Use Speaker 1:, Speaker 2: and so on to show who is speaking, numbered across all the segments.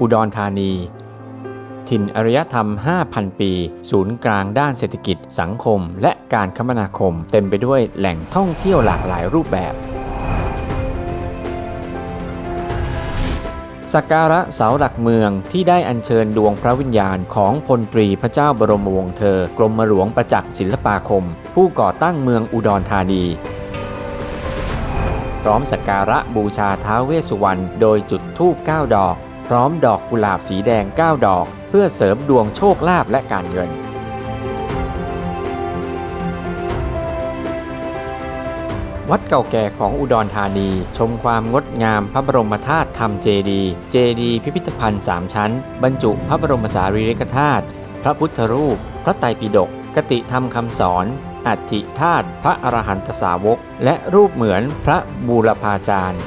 Speaker 1: อุดรธานี ถิ่นอารยธรรม 5,000 ปี ศูนย์กลางด้านเศรษฐกิจ สังคม และการคมนาคม เต็มไปด้วยแหล่งท่องเที่ยวหลากหลายรูปแบบสักการะเสาหลักเมืองที่ได้อัญเชิญดวงพระวิญญาณของพลตรีพระเจ้าบรมวงศ์เธอ กรมหลวงประจักษ์ศิลปาคม ผู้ก่อตั้งเมืองอุดรธานี พร้อมสักการะบูชาท้าวเวสสุวรรณโดยจุดธูป9ดอก ร้อมดอกกุหลาบสีแดง 9 ดอก เพื่อเสริมดวงโชคลาภและการเงิน วัดเก่าแก่ของอุดรธานี ชมความงดงามพระบรมธาตุธรรมเจดีเจดีพิพิธภัณฑ์3ชั้น บรรจุพระบรมสารีริกธาตุพระพุทธรูป พระไตรปิฎกกติธรรมคำสอนอัฐิธาตุพระอรหันตสาวก และรูปเหมือนพระบูรพาจารย์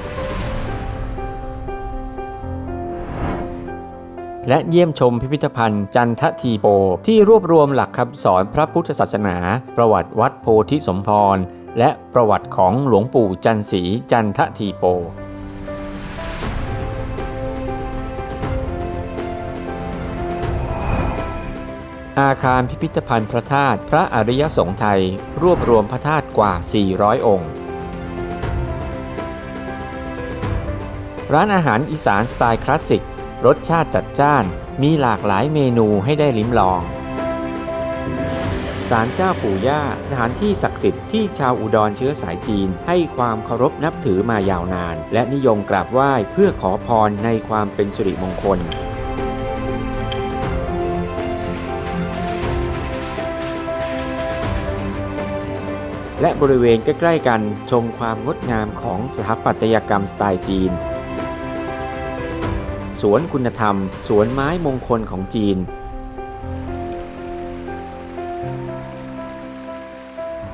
Speaker 1: และเยี่ยมชมพิพิธภัณฑ์จันททีโป ที่รวบรวมหลักคำสอนพระพุทธศาสนา ประวัติวัดโพธิสมพร และประวัติของหลวงปู่จันสีจันททีโปอาคารพิพิธภัณฑ์พระธาตุพระอริยสงฆ์ไทย รวบรวมพระธาตุกว่า 400 องค์ ร้านอาหารอีสานสไตล์คลาสสิก รสชาติจัดจ้านมีหลากหลายเมนูให้ได้ลิ้มลองศาลเจ้าปู่ย่าสถานที่ศักดิ์สิทธิ์ที่ชาวอุดรเชื้อสายจีน ให้ความเคารพนับถือมายาวนาน และนิยมกราบไหว้เพื่อขอพรในความเป็นสิริมงคลและบริเวณใกล้ ๆ กันชมความงดงามของสถาปัตยกรรมสไตล์จีน สวนคุณธรรม สวนไม้มงคลของจีน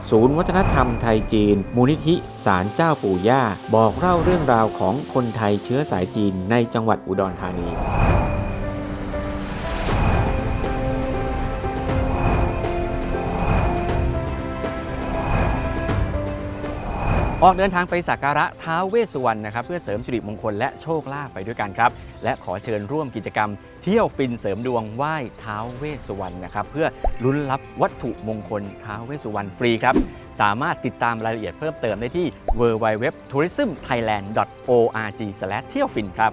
Speaker 1: ศูนย์วัฒนธรรมไทยจีน มูลนิธิศาลเจ้าปู่ย่า บอกเล่าเรื่องราวของคนไทยเชื้อสายจีนในจังหวัดอุดรธานี ออกเดินทางไปสักการะท้าวเวสสุวรรณนะครับเพื่อเสริมสิริมงคลและโชคลาภไปด้วยกันครับ และขอเชิญร่วมกิจกรรม เที่ยวฟินเสริมดวงไหว้ท้าวเวสสุวรรณนะครับเพื่อลุ้นรับวัตถุมงคลท้าวเวสสุวรรณฟรีครับสามารถติดตามรายละเอียดเพิ่มเติมได้ที่ www.tourismthailand.org/ เที่ยวฟินครับ